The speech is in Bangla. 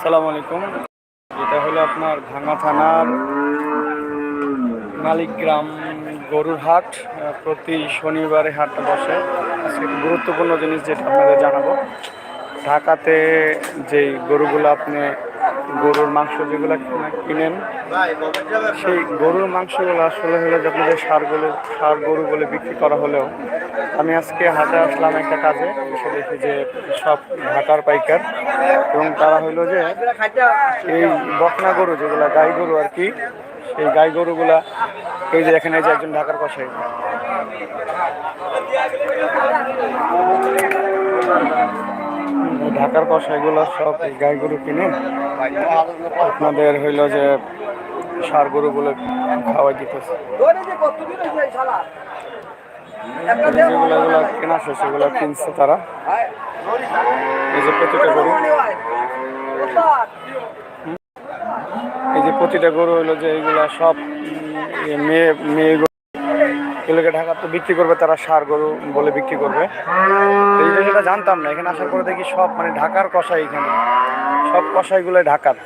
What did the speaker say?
আসসালামু আলাইকুম। এটা হলো আপনার ভাঙা থানার মালিকগ্রাম গরুর হাট প্রতি শনিবারে হাটটা বসে। আজকে গুরুত্বপূর্ণ জিনিস যেটা আপনাদের জানাব। ঢাকাতে যেই গরুগুলো আপনি গরুর মাংস যেগুলো কিনেন, সেই গরুর মাংসগুলো আসলে হলো আপনাদের সারগুলো সার গরু বলে বিক্রি করা হলেও আমি আজকে হাটে আসলাম একটা কাজে, এসে দেখি যে সব ঢাকার পাইকার। এবং তারা হলো যে এই বকনা গরু, যেগুলো গাই গরু আর কি, সেই গাই গরুগুলা, এই যে এখানে এই যে একজন ঢাকার কষাই এই ঢাকার কষাইগুলো সব এই গাই গরু কিনে আপনাদের হইল যে সার গরুগুলো খাওয়াই দিতেছে। এই যে প্রতিটা গরু। এই যে হইল যে এইগুলা সব মেয়ে মেয়ে গরু। এগুলোকে ঢাকা তো বিক্রি করবে তারা সার গরু বলে বিক্রি করবে। তো এই জিনিসটা জানতাম না, এখানে আসার পরে দেখি সব মানে ঢাকার কষাই এখানে। সব কষাইগুলো ঢাকার।